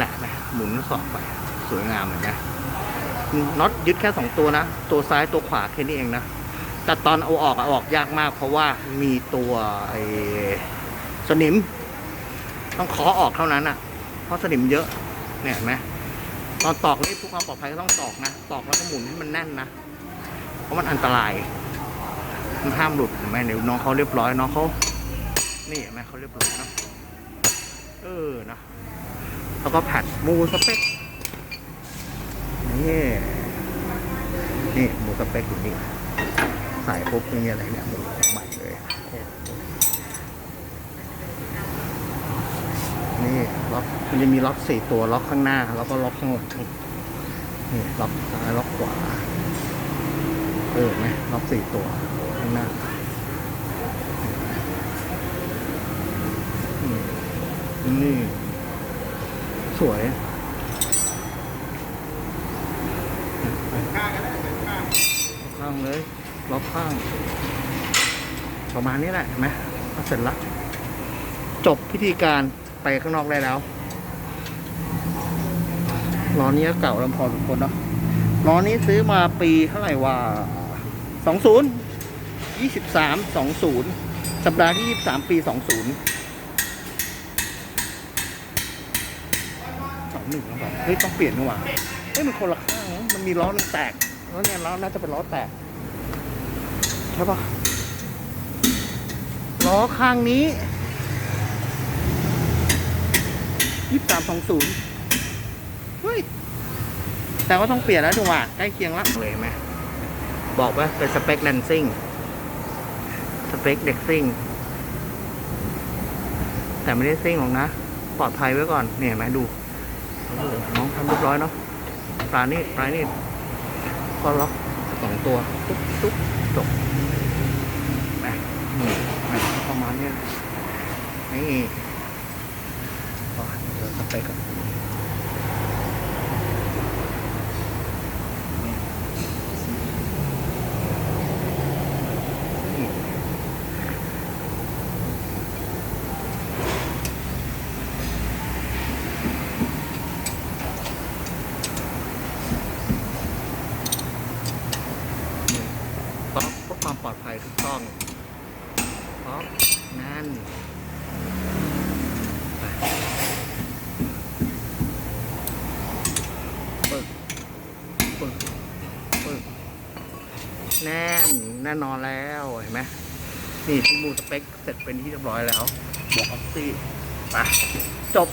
แหละนะหมุนสองไป สวยงามเหมือนกันน็อตยึดแค่สองตัวนะ ตัวซ้ายตัวขวาแค่นี้เองนะ แต่ตอนเอาออกอะเอาออกยากมาก เพราะว่ามีตัวไอ้สนิม ต้องเคาะออกเท่านั้นอะเพราะสนิมเยอะ เนี่ยเห็นไหมตอนตอกนี่เพื่อความปลอดภัยก็ต้องตอกนะ ตอกแล้วก็หมุนให้มันแน่นนะ เพราะมันอันตราย มันห้ามหลุดเห็นไหมเดี๋ยวน้องเขาเรียบร้อยน้องเขา นี่เห็นไหมเขาเรียบร้อยนะ เออนะ แล้วก็ผัดหมูสเต็กนี่นี่หมูสเต็กอยู่นี่ใส่ปุ๊บนี่อะไรเนี่ยหมูใหม่เลย นี่ล็อกมันจะมีล็อกสี่ตัวล็อกข้างหน้า แล้วก็ล็อกข้างหลังนี่ล็อกซ้ายล็อกขวาเออไหมล็อกสี่ตัวข้างหน้าอืมนี่ สวยข้างเลยล็อกข้าง ประมาณนี้แหละเห็นไหมเสร็จละจบพิธีการไปข้างนอกได้แล้วล้อนี้เก่าลำพอทุกคนเนาะล้อนี้ซื้อมาปีเท่าไหร่วะ20 23 20 สัปดาห์ที่ 23 ปี 20 หนึ่งแล้วแบบเฮ้ยต้องเปลี่ยนนี่หว่าเฮ้ยมันคนละข้างนมันมีล้อหนึงแตกแล้วเนี่ยล้อน่าจะเป็นล้อแตกใช่ปะล้อข้างนี้ยี่สามสองศูนย์เฮ้ยแต่ว่าต้องเปลี่ยนแล้วจังหวะใกล้เคียงละเลยไหมบอกว่าเป็นสเปคแลนซิ่งสเปคเด็กซิ่งแต่ไม่ได้ซิ่งหรอกนะ ปลอดภัยไว้ก่อนเนี่ยไหมดู น้องทำเรียบร้อยเนาะปลานี่ปลานี่ก็ล็อกสองตัวตุ๊บตุ๊บจบนะนี่นะประมาณเนี้ยนี่อ๋อเดี๋ยวสเปกก่อนนี่ พื่อความปลอดภัยถูกต้องป๊อปนั่นไปปึกปึกปึกแน่นแน่นอนแล้วเห็นไหมนี่ที่มูสเปคเสร็จเป็นที่เรียบร้อยแล้วบวกออกซี่ไปจบ